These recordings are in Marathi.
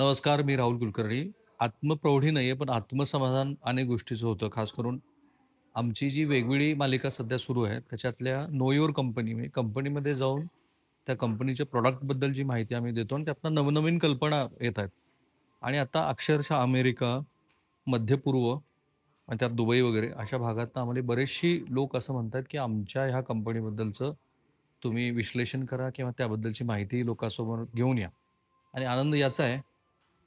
नमस्कार, मी राहुल कुलकर्णी. आत्मप्रौढी नाही आहे पण आत्मसमाधान अनेक गोष्टीचं होतं. खास करून आमची जी वेगवेगळी मालिका सध्या सुरू आहे, त्याच्यातल्या नो युअर कंपनी म्हणजे कंपनीमध्ये जाऊन त्या कंपनीच्या प्रॉडक्टबद्दल जी माहिती आम्ही देतो आणि त्यातनं नवनवीन कल्पना येत आहेत. आणि आता अक्षरशः अमेरिका, मध्यपूर्व आणि त्यात दुबई वगैरे अशा भागातनं आम्हाला बरेचशी लोक असं म्हणतात, की आमच्या ह्या कंपनीबद्दलचं तुम्ही विश्लेषण करा किंवा त्याबद्दलची माहिती लोकांसमोर घेऊन या. आणि आनंद याचा आहे,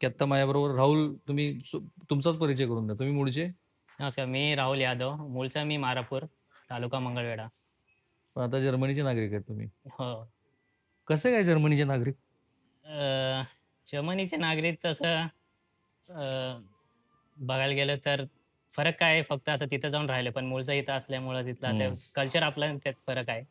की आत्ता माझ्याबरोबर राहुल तुम्ही सु तुमचाच परिचय करून द्या. तुम्ही मूळचे? नमस्कार. मी राहुल यादव. मूळचा मी मारापूर, तालुका मंगळवेढा. पण आता जर्मनीचे नागरिक आहेत तुम्ही. हो. कसे काय जर्मनीचे नागरिक? अ, जर्मनीचे नागरिक तसं अ, बघायला गेलं तर फरक काय आहे, फक्त आता तिथं जाऊन राहिले. पण मूळचं इथं असल्यामुळं तिथलं आता. कल्चर आपलं त्यात फरक आहे.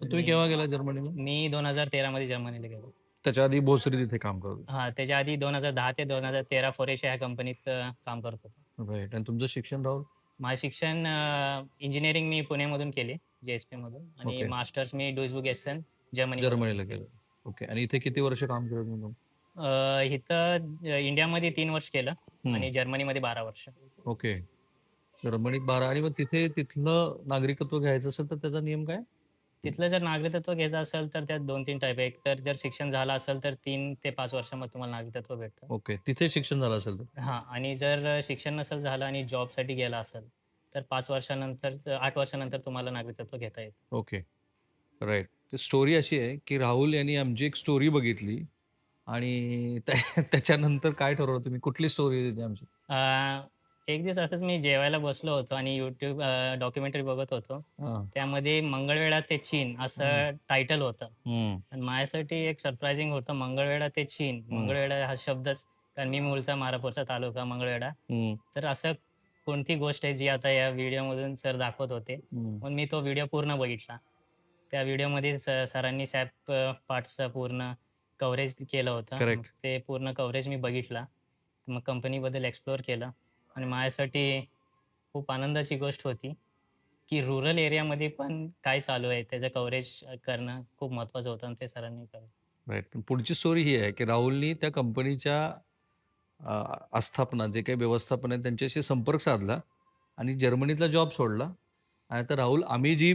तर तुम्ही केव्हा गेला जर्मनीला? मी 2013 मध्ये जर्मनीला गेलो. त्याच्या आधी भोसरी तिथे काम करत होते. हां, त्याच्या आधी 2010 ते 2013 फोरेशा ह्या कंपनीत अ, काम करत होतो. राइट आणि तुमचं शिक्षण राहुल? माझं शिक्षण इंजिनिअरिंग मी पुण्यामधून केली, जे-एस-पीमधून आणि ओके. मास्टर्स मी डुइसबुर्ग एसेन जर्मनीमधून जर्मनीला केली. ओके आणि इथे किती वर्ष काम केलं तुम्ही? अ, इथं अ, इंडियामध्ये 3 वर्ष केलं आणि. जर्मनीमध्ये 12 वर्ष. ओके. जर्मनीत 12 आणि मग तिथे तिथलं नागरिकत्व घ्यायचं असेल तर त्याचा नियम काय? तिथलं जर नागरिकत्व घ्यायचं असेल तर त्यात 2-3 टाइप आहे. एक तर जर शिक्षण झालं असेल तर 3 ते 5 वर्षामध्ये तुम्हाला नागरिकत्व भेटतं. ओके. तिथे शिक्षण झालं असेल तर? हां आणि जर शिक्षण नसेल झालं आणि जॉबसाठी गेला असेल, तर 5 वर्षानंतर 8 वर्षानंतर तुम्हाला नागरिकत्व घेता येतं. ओके. राइट. तर स्टोरी अशी आहे, की राहुल यांनी आमची एक स्टोरी बघितली आणि त्या त्याच्यानंतर काय ठरवलं तुम्ही? कुठली स्टोरी ती आमची? अ, एक दिवस असंच मी जेवायला बसलो होतो आणि YouTube अ, डॉक्युमेंटरी बघत होतो. त्यामध्ये मंगळवेढा ते चीन. असं टायटल होतं. आणि माझ्यासाठी एक सरप्रायझिंग होतं मंगळवेढा ते चीन. मंगळवेढा हा शब्दच कारण मी मूळचा मारापूरचा तालुका मंगळवेढा. हं. तर असं कोणती गोष्ट आहे जी आता या व्हिडिओमधून सर दाखवत होते. मग मी तो व्हिडिओ पूर्ण बघितला. त्या व्हिडिओमध्ये स सरांनी सॅप अ, पार्ट्सचं पूर्ण कव्हरेज केलं होतं. ते पूर्ण कव्हरेज मी बघितला. मग कंपनीबद्दल एक्सप्लोर केलं आणि माझ्यासाठी खूप आनंदाची गोष्ट होती, की रुरल एरियामध्ये पण काय चालू आहे त्याचं कव्हरेज करणं खूप महत्त्वाचं होतं आणि ते सरांनी केलं. पण पुढची स्टोरी ही आहे, की राहुलनी त्या कंपनीच्या आस्थापना जे काही व्यवस्थापन आहे त्यांच्याशी संपर्क साधला आणि जर्मनीतला जॉब सोडला आणि आता राहुल आम्ही जी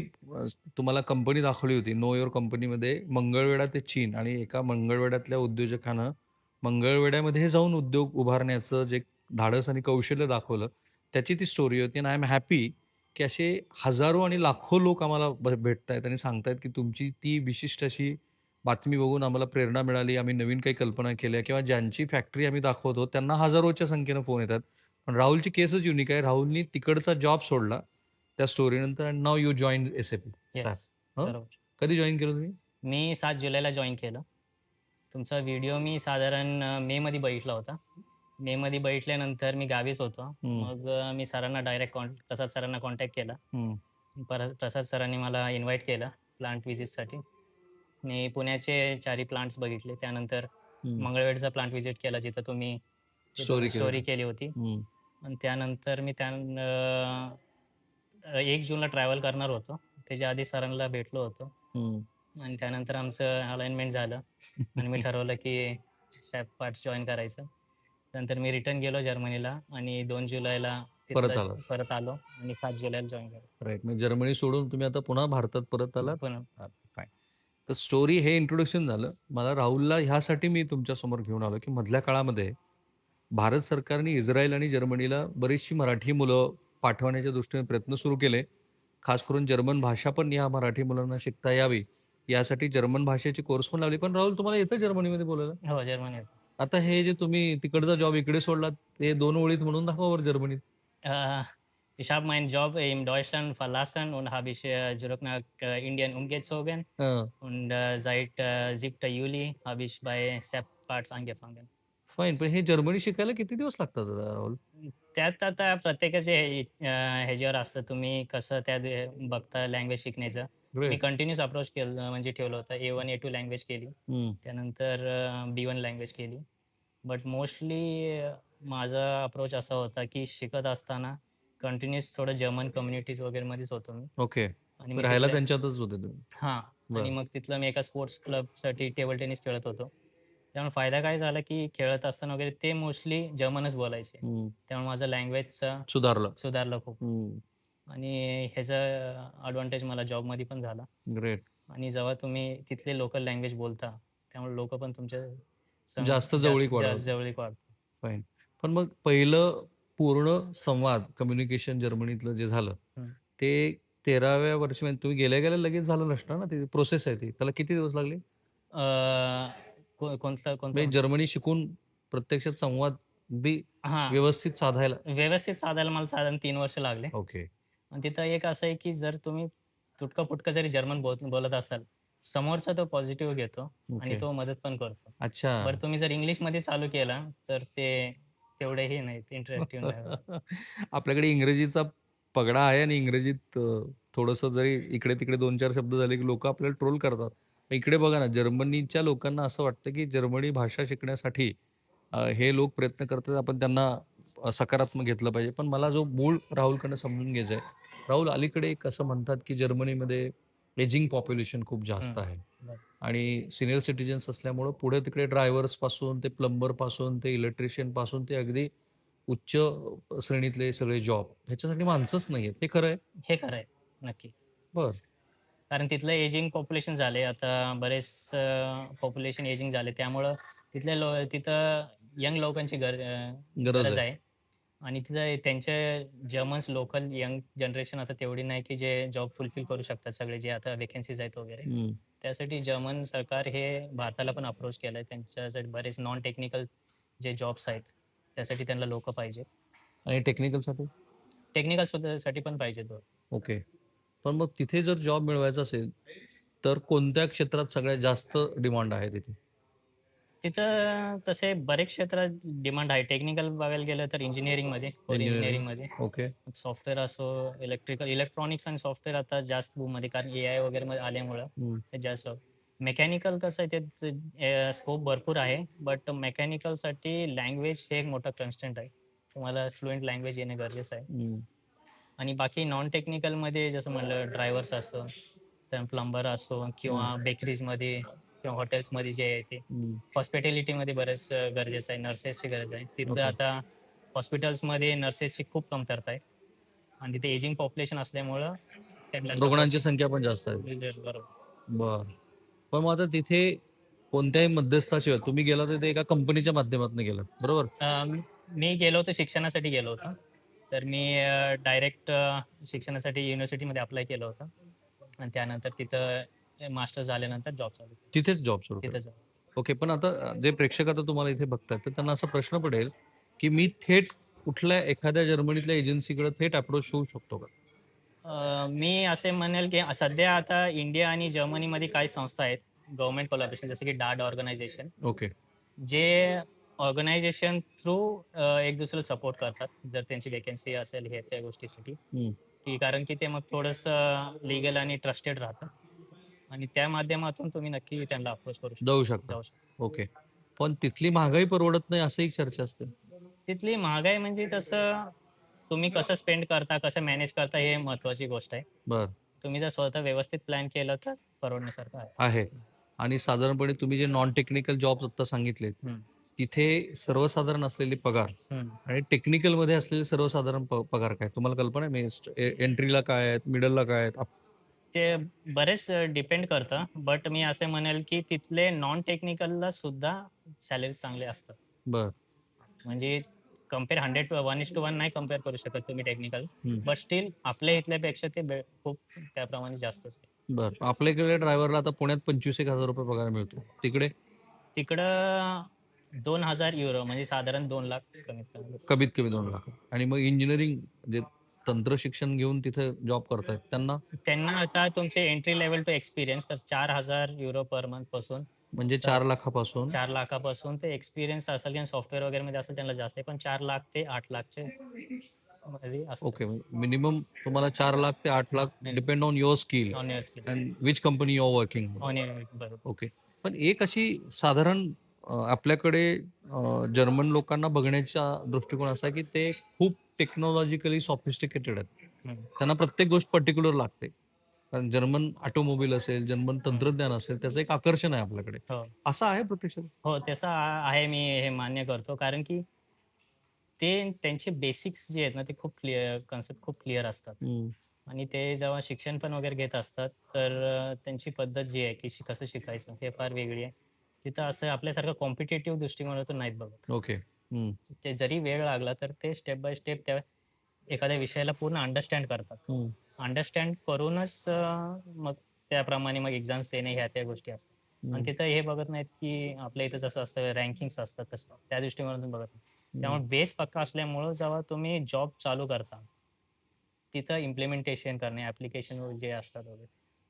तुम्हाला कंपनी दाखवली होती नो युअर कंपनीमध्ये मंगळवेढा ते चीन आणि एका मंगळवेढ्यातल्या उद्योजकानं मंगळवेड्यामध्ये जाऊन उद्योग उभारण्याचं जे धाडस आणि कौशल्य दाखवलं, त्याची ती स्टोरी होती आणि आय एम हॅपी, की असे हजारो आणि लाखो लोक आम्हाला भ भेटतायत आणि सांगतायत, की तुमची ती विशिष्ट अशी बातमी बघून आम्हाला प्रेरणा मिळाली. आम्ही नवीन काही कल्पना केल्या किंवा ज्यांची फॅक्टरी आम्ही दाखवतो त्यांना हजारोच्या संख्येनं फोन येतात. पण राहुलची केसच युनिक आहे. राहुलनी तिकडचा जॉब सोडला त्या स्टोरीनंतर and now you. SAP. Yes. हं? बरोबर. कधी जॉइन केलं तुम्ही? मी 7 जुलैला जॉइन केलं. तुमचा व्हिडिओ मी साधारण अ, मेमध्ये बघितला होता. मेमध्ये बघितल्यानंतर मी गावीच होतो. मग मी सरांना डायरेक्ट प्रसाद सरांना कॉन्टॅक्ट केला. प्रसाद सरांनी मला इन्व्हाईट केलं प्लांट व्हिजिटसाठी. मी पुण्याचे चारही प्लांट्स बघितले. त्यानंतर हं. मंगळवेढचा प्लांट व्हिजिट केला जिथं तुम्ही स्टोरी केली स्टोरी होती. केली होती. आणि त्यानंतर मी त्या अ, 1 जूनला ट्रॅव्हल करणार होतो. त्याच्या आधी सरांना भेटलो होतो. आणि त्यानंतर आमचं अलाइनमेंट झालं आणि मी ठरवलं, की सॅप पार्ट्स जॉइन करायचं. नंतर मी रिटर्न गेलो जर्मनीला आणि 2 जुलैला परत आलात. परत आलो आणि 7 जुलैला जॉइन केलं. राइट. म्हणजे जर्मनी सोडून तुम्ही आता पुन्हा भारतात परत आलात? हां, फाईन. तर स्टोरी हे इंट्रोडक्शन झालं. मला राहुलला ह्यासाठी मी तुमच्यासमोर घेऊन आलो, की मधल्या काळामध्ये भारत सरकारने इस्रायल आणि जर्मनीला बरीचशी मराठी मुलं पाठवण्याच्या दृष्टीने प्रयत्न सुरू केले. खास करून जर्मन भाषा पण या मराठी मुलांना शिकता यावी, यासाठी जर्मन भाषेचे कोर्स पण लावले. पण राहुल तुम्हाला येतं जर्मनीमध्ये बोलायला? हो, जर्मनीत. आता हे जे तुम्ही तिकडचा जॉब इकडे सोडलात, ते 2 ओळीत म्हणून दाखवा बरं जर्मनीत. Äh, ich habe meinen Job in Deutschland verlassen und habe ich äh, zurück nach äh, Indien umgezogen und äh, seit äh, 7. Juli habe ich bei SAP Parts angefangen. Fine. पण हे जर्मनी शिकायला किती दिवस लागतात राहुल? त्यात आता प्रत्येकाचे हे अ, ह्याच्यावर असतं तुम्ही कसं त्यात अ, बघता लँग्वेज शिकण्याचं. मी. कंटिन्यूअस अप्रोच केलं म्हणजे ठेवलं होतं. A1, A2 लँग्वेज केली. त्यानंतर अ, B1 लँग्वेज केली. बट मोस्टली माझा अप्रोच असा होता, की शिकत असताना कंटिन्यूअस थोडं जर्मन कम्युनिटीज वगैरेमध्येच होतो मी. ओके. आणि मी राहायला तिथल्या त्यांच्यातच होते तुम्ही. हां. आणि बरं. मग तिथलं मी एका स्पोर्ट्स क्लबसाठी टेबल टेनिस खेळत होतो. त्यामुळे फायदा काय झाला की खेळत असताना वगैरे ते मोस्टली जर्मनच बोलायचे हम्म. त्यामुळे माझं लँग्वेजचा सुधारलं सुधारलं खूप. आणि ह्याचा ॲडव्हान्टेज मला जॉबमध्ये पण झाला ग्रेट आणि जेव्हा तुम्ही तिथले लोकल लँग्वेज बोलता त्यामुळे लोक पण तुमच्या सं- जास्त जवळीक. जास्त जवळीक वाढतात पण मग पहिलं पूर्ण संवाद कम्युनिकेशन जर्मनीतलं जे झालं हम्म. ते तेराव्या वर्षी म्हणजे तुम्ही गेल्या गेल्या लगेच झालं नसतं ना? ती प्रोसेस आहे ती. त्याला किती दिवस लागले? अं, को- कोणतं कोणतं? म्हणजे जर्मनी शिकून प्रत्यक्षात संवाद अगदी हा. व्यवस्थित साधायला. व्यवस्थित साधायला मला साधारण तीन वर्ष लागले. ओके आणि तिथं एक असं आहे की जर तुम्ही तुटकं फुटकं जरी जर्मन बोल बोलत असाल समोरचा तो पॉझिटिव्ह घेतो आणि तो मदत पण करतो. अच्छा. बरं तुम्ही जर इंग्लिशमध्ये चालू केला तर ते तेवढेही नाही इंटरेक्टिव्ह नाही. आपल्याकडे इंग्रजीचा पगडा आहे आणि इंग्रजीत थोडस जरी इकडे तिकडे दोन चार शब्द झाले की लोक आपल्याला ट्रोल करतात. इकडे बघा ना जर्मनीच्या लोकांना असं वाटतं की जर्मनी भाषा शिकण्यासाठी हे लोक प्रयत्न करतात आपण त्यांना सकारात्मक घेतलं पाहिजे. पण मला जो मूळ राहुलकडनं समजून घ्यायचा आहे राहुल अलीकडे एक असं म्हणतात की जर्मनीमध्ये एजिंग पॉप्युलेशन खूप जास्त. आहे. आणि सिनियर सिटीजन्स असल्यामुळं पुढे तिकडे ड्रायव्हर्सपासून ते प्लंबरपासून ते इलेक्ट्रिशियनपासून ते अगदी उच्च श्रेणीतले सगळे जॉब ह्याच्यासाठी माणसंच नाही आहेत. हे खरं आहे? हे खरं आहे. नक्की. बर. कारण तिथलं एजिंग पॉप्युलेशन झाले. आता बरेच पॉप्युलेशन एजिंग झाले. त्यामुळं तिथल्या लो तिथं यंग लोकांची गर गरज आहे. आणि तिथं त्यांचे जर्मन्स लोकल यंग जनरेशन आता तेवढी नाही की जे जॉब फुलफिल करू शकतात सगळे जे आता वेकेन्सीज आहेत वगैरे. त्यासाठी जर्मन सरकार हे भारताला पण अप्रोच केलं आहे त्यांच्यासाठी बरेच नॉन टेक्निकल जे जॉब्स आहेत त्यासाठी त्यांना लोक पाहिजेत आणि टेक्निकलसाठी टेक्निकल सुद्धा साठी पण पाहिजेत बघ. ओके पण मग तिथे जर जॉब मिळवायचा असेल तर कोणत्या क्षेत्रात सगळ्यात जास्त डिमांड आहे तिथे? तिथं तसे बरेच क्षेत्रात डिमांड आहे. टेक्निकल बघायला गेलं तर इंजिनिअरिंगमध्ये Engineering. इंजिनिअरिंगमध्ये. ओके. सॉफ्टवेअर असो इलेक्ट्रिकल इलेक्ट्रॉनिक्स आणि सॉफ्टवेअर आता जास्त मध्ये कारण ए आय वगैरे मध्ये आल्यामुळं जास्त. मेकॅनिकल कसं आहे ते स्कोप भरपूर आहे बट मेकॅनिकलसाठी लँग्वेज हे एक मोठा कन्स्टंट आहे. तुम्हाला फ्लुएंट लँग्वेज येणे गरजेचं आहे. आणि बाकी नॉन टेक्निकलमध्ये जसं म्हणलं ड्रायव्हर्स असो प्लंबर असो किंवा बेकरीजमध्ये किंवा हॉटेल्समध्ये जे आहे ते. हॉस्पिटॅलिटीमध्ये बरंच गरजेचं आहे नर्सेसची गरज आहे. तिथं. आता हॉस्पिटल्समध्ये नर्सेसची खूप कमतरता आहे. आणि तिथे एजिंग पॉप्युलेशन असल्यामुळं त्यांना रुग्णांची संख्या पण जास्त आहे. support- बरोबर. बर. पण मग आता तिथे कोणत्याही मध्यस्थाशिवाय तुम्ही गेला तर ते एका कंपनीच्या माध्यमातून गेलात बरोबर? मी गेलो होतो शिक्षणासाठी गेलो होतो. तर मी डायरेक्ट शिक्षणासाठी युनिव्हर्सिटीमध्ये अप्लाय केलं होतं. आणि त्यानंतर तिथं मास्टर झाल्यानंतर जॉब चालू केला. तिथेच जॉब सुरू केला. तिथं जाऊन. ओके पण आता जे प्रेक्षक आता तुम्हाला इथे बघतात तर त्यांना असा प्रश्न पडेल की मी थेट कुठल्या एखाद्या जर्मनीतल्या एजन्सीकडे थेट अप्रोच होऊ शकतो का अ, मी असे म्हणेल की सध्या आता इंडिया आणि जर्मनीमध्ये काही संस्था आहेत गव्हर्नमेंट कोलॅबरेशन जसं की डाड ऑर्गनायझेशन ओके जे ऑर्गनायझेशन थ्रू एक दुसऱ्याला सपोर्ट करतात जर त्यांची वेकेन्सी असेल हे त्या गोष्टीसाठी हम्म. की कारण की ते मग थोडंसं लिगल आणि ट्रस्टेड राहतं आणि त्या माध्यमातून तुम्ही नक्की त्यांना अप्रोच करू शकता. जाऊ शकता. जाऊ शकता. ओके पण तिथली महागाई परवडत नाही असं एक चर्चा असते. तिथली महागाई म्हणजे तसं तुम्ही कसं स्पेंड करता कसं मॅनेज करता हे महत्वाची गोष्ट आहे. बर. तुम्ही जर स्वतः व्यवस्थित प्लॅन केलं तर परवडण्यासारखं आहे. आहे. आणि साधारणपणे तुम्ही जे नॉन टेक्निकल जॉब आता सांगितलेत हम्म. तिथे सर्वसाधारण असलेले पगार आणि टेक्निकलमध्ये असलेले सर्वसाधारण प- पगार काय? तुम्हाला कल्पना आहे मी एंट्रीला काय आहेत मिडलला काय आहेत? ते बरेच डिपेंड करतं. बट मी असे म्हणेल की तिथले नॉन टेक्निकलला सुद्धा सॅलरीज चांगले असतात. बर. म्हणजे compare hundred one is to one नाही कंपेअर करू शकत तुम्ही टेक्निकल. बट स्टील आपल्या इथल्यापेक्षा ते बे- खूप त्याप्रमाणे जास्तच आहे. बर. आपल्याकडे ड्रायव्हरला आता पुण्यात पंचवीस एक हजार रुपये पगार मिळतो. तिकडे? तिकडं दोन हजार युरो म्हणजे साधारण दोन लाख कमीत कमी. कमीत कमी दोन लाख. आणि मग इंजिनिअरिंग तंत्र शिक्षण घेऊन तिथे जॉब करतायत. त्यांना त्यांना आता तुमचे एंट्री लेवल टू एक्सपिरियन्स तर चार हजार युरो पर मंथपासून. म्हणजे चार लाखापासून? चार लाखापासून ते एक्सपिरियन्स असेल किंवा सॉफ्टवेअर वगैरे मध्ये असेल त्यांना जास्त आहे पण चार लाख ते आठ लाखचे मध्ये असतं. ओके मिनिमम तुम्हाला चार लाख ते आठ lakh. Depend on your skill on your skill and which company your working on बरोबर. ओके पण एक अशी साधारण अ, आपल्याकडे अ, जर्मन लोकांना बघण्याचा दृष्टिकोन असा आहे की ते खूप टेक्नॉलॉजिकली सॉफिस्टिकेटेड आहेत. त्यांना प्रत्येक गोष्ट पर्टिक्युलर लागते कारण जर्मन ऑटोमोबाईल असेल जर्मन तंत्रज्ञान असेल त्याचं एक आकर्षण आहे आपल्याकडे हो. असं आहे प्रत्यक्षात हो तसं आ- आहे मी हे मान्य करतो कारण की ते त्यांचे बेसिक्स जे आहेत ना ते खूप क्लिअर कन्सेप्ट खूप क्लिअर असतात. आणि ते जेव्हा शिक्षण पण वगैरे घेत असतात तर अ, त्यांची पद्धत जी आहे की शि- कसं शिकायचं हे फार वेगळी आहे तिथं असं आपल्यासारखं कॉम्पिटेटिव्ह दृष्टिकोनातून नाहीत बघत ओके. ते जरी वेळ लागला तर ते स्टेप बाय स्टेप त्या एखाद्या विषयाला पूर्ण अंडरस्टँड करतात. अंडरस्टँड करूनच मग त्याप्रमाणे मग एक्झाम्स देणे ह्या त्या गोष्टी असतात. आणि. तिथं हे बघत नाहीत की आपल्या इथं जसं असतं रँकिंग्स असतात तसं. त्या दृष्टिकोनातून बघत नाही त्यामुळे बेस पक्का असल्यामुळं जेव्हा तुम्ही जॉब चालू करता तिथं इम्प्लिमेंटेशन करणे ॲप्लिकेशन जे असतात वगैरे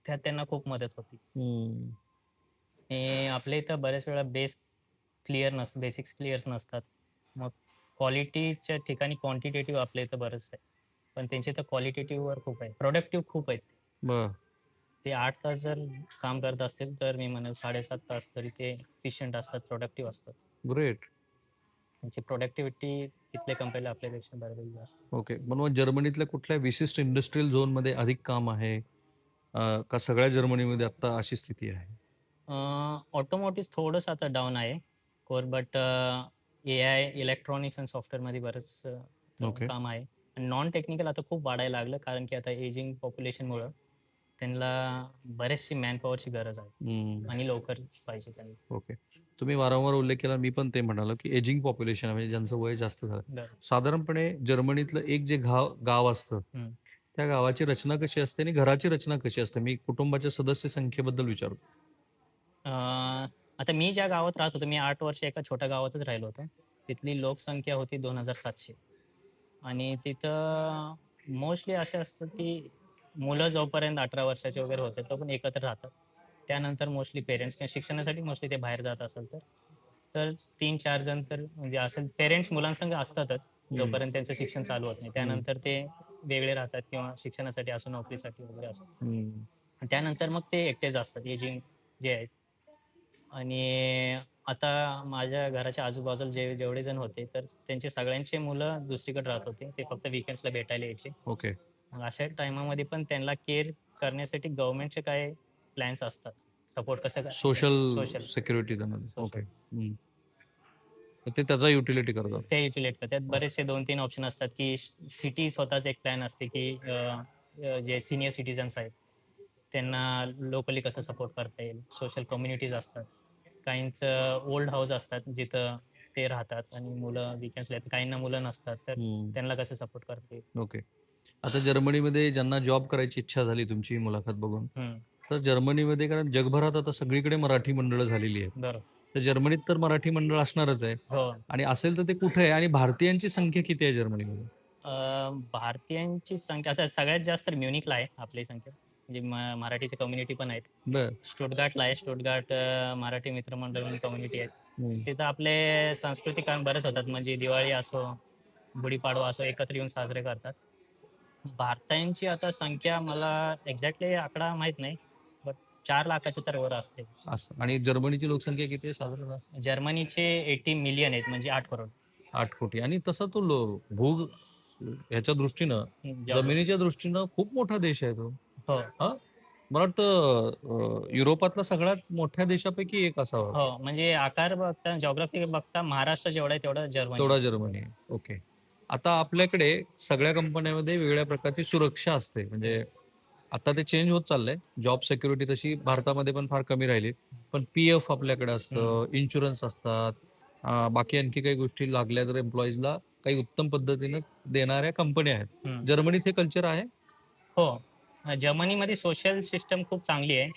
त्यात त्यांना खूप मदत होती. आणि आपल्या इथं बऱ्याच वेळा बेस क्लिअर नस बेसिक्स क्लिअर्स नसतात. मग क्वालिटीच्या ठिकाणी क्वांटिटेटिव्ह आपल्या इथं बरंच आहे. पण त्यांच्या इथं क्वालिटेटिव्हवर खूप आहे. प्रोडक्टिव्ह खूप आहेत. बर. ते आठ तास जर काम करत असतील तर मी म्हणेल साडेसात तास तरी ते इफिशियंट असतात प्रोडक्टिव्ह असतात. ग्रेट त्यांची प्रोडक्टिव्हिटी तिथल्या कंपनीला आपल्यापेक्षा बऱ्यापैकी जास्त. ओके पण मग जर्मनीतल्या कुठल्या विशिष्ट इंडस्ट्रियल झोनमध्ये अधिक काम आहे? अं, का सगळ्या जर्मनीमध्ये आता अशी स्थिती आहे? ऑटोमोटिव्ह थोडंसं आता डाऊन आहे. Core but A I electronics and सॉफ्टवेअरमध्ये बरंच Okay. काम आहे आणि नॉन टेक्निकल आता खूप वाढायला लागलं कारण की आता एजिंग पॉप्युलेशनमुळं त्यांना बरेचशी मॅनपॉवरची गरज आहे. आणि लवकर पाहिजे त्यांना ओके तुम्ही वारंवार उल्लेख केला मी पण ते म्हणालो की एजिंग पॉप्युलेशन म्हणजे ज्यांचं वय जास्त झालं. साधारणपणे जर्मनीतलं एक जे गाव गाव असतं. त्या गावाची रचना कशी असते आणि घराची रचना कशी असते मी कुटुंबाच्या सदस्य संख्येबद्दल विचारतो आता मी ज्या गावात राहत होतो मी आठ वर्ष एका छोट्या गावातच राहिलो होतो. तिथली लोकसंख्या होती दोन हजार सातशे. आणि तिथं मोस्टली असे असतं की मुलं जोपर्यंत अठरा वर्षाचे वगैरे होते तो पण एकत्र राहतात. त्यानंतर मोस्टली पेरेंट्स किंवा शिक्षणासाठी मोस्टली ते बाहेर जात असेल तर. तर तीन चार जण तर म्हणजे असेल पेरेंट्स मुलांसंग असतातच जोपर्यंत त्यांचं शिक्षण चालू होत नाही. त्यानंतर ते वेगळे राहतात किंवा शिक्षणासाठी असो नोकरीसाठी वगैरे असो. त्यानंतर मग ते एकटेच असतात. एजिंग जे आहेत आणि आता माझ्या घराच्या आजूबाजूला जे जेवढे जण होते तर त्यांचे सगळ्यांचे मुलं दुसरीकडे राहत होते. ते फक्त विकेंड्सला भेटायला यायचे. ओके. मग अशा टायमामध्ये पण त्यांना केअर करण्यासाठी गव्हर्नमेंटचे काय प्लॅन्स असतात? सपोर्ट कसं सोशल सोशल सिक्युरिटी. ओके. ते त्याचा युटिलिटी करतात. ते युटिलेट करतात. बरेचसे दोन तीन ऑप्शन असतात की सिटी स्वतःच एक प्लॅन असते की जे सिनियर सिटीजन्स आहेत त्यांना लोकली कसं सपोर्ट करता येईल? सोशल कम्युनिटीज असतात. काहींचं ओल्ड हाऊस असतात जिथं ते राहतात आणि मुलं विकेंड्सला येतात. काहींना मुलं नसतात तर. त्यांना कसं सपोर्ट करता ओके आता जर्मनीमध्ये ज्यांना जॉब करायची इच्छा झाली तुमची मुलाखत बघून तर जर्मनीमध्ये कारण जगभरात आता सगळीकडे मराठी मंडळं झालेली आहेत. तर जर्मनीत तर मराठी मंडळ असणारच आहे. हो. आणि असेल तर ते कुठे आहे? आणि भारतीयांची संख्या किती आहे जर्मनीमध्ये? भारतीयांची संख्या आता सगळ्यात जास्त म्युनिकला आहे आपली संख्या. म- मराठीची कम्युनिटी पण आहेत. बर. स्टुटगार्टला आहे स्टुटगार्ट मराठी मित्रमंडळ म्हणून कम्युनिटी आहे. तिथं आपले सांस्कृतिक काम बरेच होतात. म्हणजे दिवाळी असो गुढीपाडवा असो एकत्र येऊन साजरे करतात. भारतीयांची आता संख्या मला एक्झॅक्टली आकडा माहीत नाही बट चार लाखाच्या तर वर असते. असं. आणि जर्मनीची लोकसंख्या किती आहे साधारण? जर्मनीचे एटी मिलियन आहेत म्हणजे आठ करोड. आठ कोटी. आणि तसा तो भूग ह्याच्या दृष्टीनं जमिनीच्या दृष्टीनं खूप मोठा देश आहे तो. हो. मला वाटतं अं, युरोपातला सगळ्यात मोठ्या देशापैकी एक असावा. हो म्हणजे आकार बघता जॉग्राफी बघता महाराष्ट्र जेवढा आहे तेवढा जर्मनी. तेवढा जर्मनी. आहे ओके. आता आपल्याकडे सगळ्या कंपन्यांमध्ये वेगळ्या प्रकारची सुरक्षा असते. म्हणजे आता ते चेंज होत चाललंय. जॉब सिक्युरिटी तशी भारतामध्ये पण फार कमी राहिली. पण पी एफ आपल्याकडे असतं इन्शुरन्स असतात. अं, बाकी आणखी काही गोष्टी लागल्या तर एम्प्लॉईजला काही उत्तम पद्धतीनं देणाऱ्या कंपन्या आहेत. हम्म. जर्मनीत हे कल्चर आहे? हो. जर्मनीमध्ये सोशल सिस्टम खूप चांगली आहे.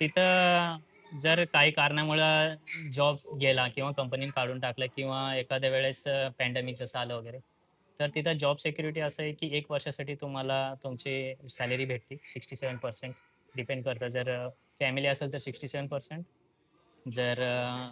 तिथं जर काही कारणामुळं जॉब गेला किंवा कंपनीने काढून टाकलं किंवा एखाद्या वेळेस पॅन्डेमिक जसं आलं वगैरे तर तिथं जॉब सिक्युरिटी असं आहे की एक वर्षासाठी तुम्हाला तुमची सॅलरी भेटते सिक्स्टी सेवन पर्सेंट डिपेंड करतं. जर फॅमिली असेल तर सिक्स्टी सेवन पर्सेंट जर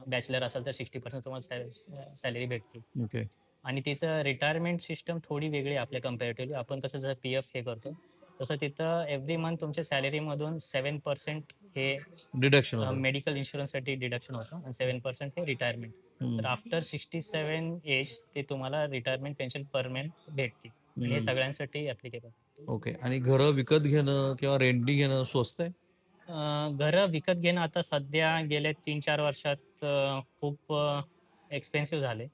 बॅचलर असेल तर सिक्स्टी पर्सेंट तुम्हाला सॅलरी भेटते. ओके आणि तिचं रिटायरमेंट सिस्टम थोडी वेगळी आहे आपल्या कम्पॅरेटिव्हली आपण कसं जर पी एफ हे करतो तसं तिथं एव्हरी मंथ तुमच्या सॅलरीमधून सेवन पर्सेंट हे डिडक्शन मेडिकल इन्शुरन्ससाठी डिडक्शन होतं आणि सेवन पर्सेंट हे रिटायरमेंट तर आफ्टर सिक्स्टी सेवन एज ते तुम्हाला रिटायरमेंट पेन्शन परमनंट भेटते. आणि हे सगळ्यांसाठी ॲप्लिकेबल ओके आणि घरं विकत घेणं किंवा रेंटनी घेणं स्वस्त आहे? घरं विकत घेणं आता सध्या गेल्या तीन चार वर्षात खूप एक्सपेन्सिव्ह झाले.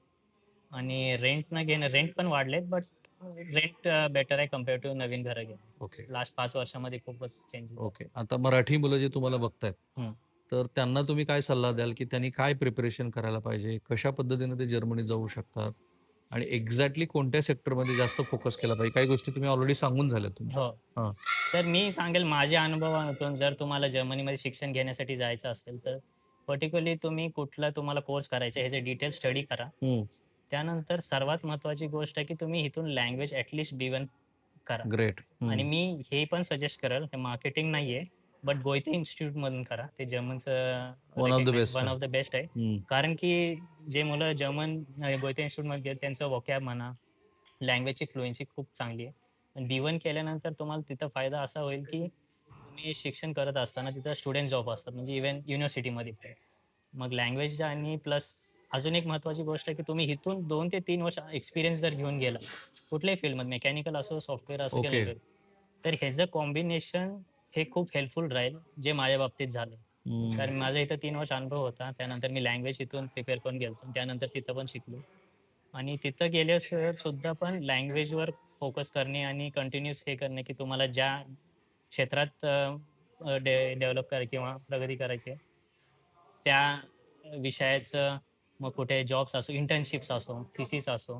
आणि रेंटनं घेणं रेंट पण वाढलेत बट रेंट बेटर आहे कंपेअर टू नवीन घरं घेणं. ओके लास्ट पाच वर्षामध्ये खूपच चेंजेस ओके आता मराठी मुलं जे तुम्हाला बघतायत हम्म. तर त्यांना तुम्ही काय सल्ला द्याल की त्यांनी काय प्रिपरेशन करायला पाहिजे? कशा पद्धतीने ते जर्मनीत जाऊ शकतात? आणि एक्झॅक्टली कोणत्या सेक्टरमध्ये जास्त फोकस केला पाहिजे? काही गोष्टी तुम्ही ऑलरेडी सांगून झाल्या तुमच्या हो. हां. तर मी सांगेल माझ्या अनुभवातून जर तुम्हाला जर्मनीमध्ये शिक्षण घेण्यासाठी जायचं असेल तर पर्टिक्युलली तुम्ही कुठला तुम्हाला कोर्स करायचा ह्याचे डिटेल स्टडी करा. हम्म. त्यानंतर सर्वात महत्त्वाची गोष्ट आहे की तुम्ही इथून language at least B one करा. ग्रेट आणि मी हे पण सजेस्ट करेल हे मार्केटिंग नाही आहे बट गोयते इन्स्टिट्यूटमधून करा. ते जर्मनचं वन. ऑफ द बेस्ट आहे. कारण की जे मुलं जर्मन गोयते इन्स्टिट्यूटमध्ये गेले त्यांचं वोकॅब म्हणा लँग्वेजची फ्लुएन्सी खूप चांगली आहे. आणि बी वन केल्यानंतर तुम्हाला तिथं फायदा असा होईल की तुम्ही शिक्षण करत असताना तिथं स्टुडंट जॉब असतात म्हणजे इव्हन युनिव्हर्सिटीमध्ये मग लँग्वेज आणि प्लस अजून एक महत्त्वाची गोष्ट आहे की तुम्ही इथून दोन ते तीन वर्ष एक्सपिरियन्स जर घेऊन गेला कुठल्याही फील्डमध्ये मेकॅनिकल असो सॉफ्टवेअर असो Okay. तर ह्याचं कॉम्बिनेशन हे खूप हेल्पफुल राहील जे माझ्या बाबतीत झालं. कारण माझा इथं तीन वर्ष अनुभव होता त्यानंतर मी लँग्वेज इथून प्रिपेअर करून गेलो त्यानंतर तिथं पण शिकलो. आणि तिथं गेल्याशिवाय सुद्धा पण लँग्वेजवर फोकस करणे आणि कंटिन्यूस हे करणे की तुम्हाला ज्या क्षेत्रात डेव्हलप करा किंवा प्रगती करायची आहे, त्या विषयाचं मग कुठे जॉब्स असो इंटर्नशिप्स असो थिसिस असो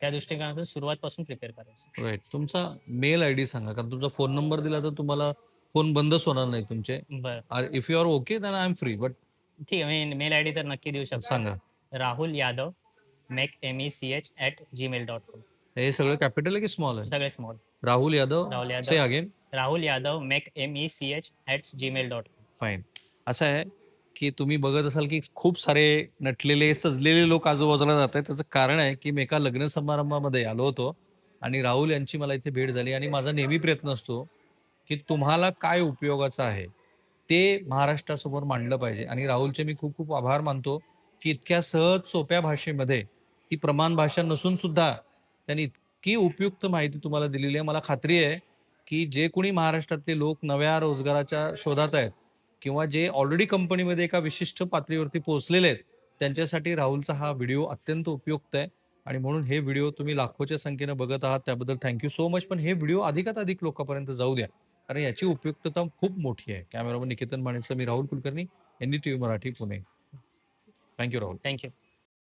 त्या दृष्टिकोनातून सुरुवातपासून प्रिपेअर करायचं. राईट तुमचा मेल आय डी सांगा कारण तुमचा फोन नंबर दिला तर तुम्हाला फोन बंदच होणार नाही तुमचे. बरं. If you are okay then I am free but ठीक आहे मी मेल आय डी तर नक्की देऊ शकतो. सांगा. Rahul Yadav mech M E C H at Gmail dot com हे सगळं कॅपिटल आहे की स्मॉल आहे? सगळे small Rahul Yadav Rahul Yadav. Again Rahul Yadav mech M E C H at Gmail dot com fine असं आहे की तुम्ही बघत असाल की खूप सारे नटलेले सजलेले लोक आजूबाजूला जात आहेत त्याचं कारण आहे की मी एका लग्न समारंभामध्ये आलो होतो आणि राहुल यांची मला इथे भेट झाली आणि माझा नेहमी प्रयत्न असतो की तुम्हाला काय उपयोगाचं आहे ते महाराष्ट्रासमोर मांडलं पाहिजे. आणि राहुलचे मी खूप खूप आभार मानतो की इतक्या सहज सोप्या भाषेमध्ये ती प्रमाण भाषा नसून सुद्धा त्यांनी इतकी उपयुक्त माहिती तुम्हाला दिलेली आहे. मला खात्री आहे की जे कोणी महाराष्ट्रातले लोक नव्या रोजगाराच्या शोधात आहेत किंवा जे ऑलरेडी कंपनीमध्ये एका विशिष्ट पातळीवरती पोहोचलेले आहेत त्यांच्यासाठी राहुलचा हा व्हिडिओ अत्यंत उपयुक्त आहे. आणि म्हणून हे व्हिडिओ तुम्ही लाखोच्या संख्येनं बघत आहात त्याबद्दल थँक्यू सो मच पण हे व्हिडिओ अधिकात अधिक लोकांपर्यंत जाऊ द्या. कारण याची उपयुक्तता खूप मोठी आहे. कॅमेरामन निकेतन मानेचं मी Rahul Kulkarni N D T V Marathi Pune. Thank you Rahul. Thank you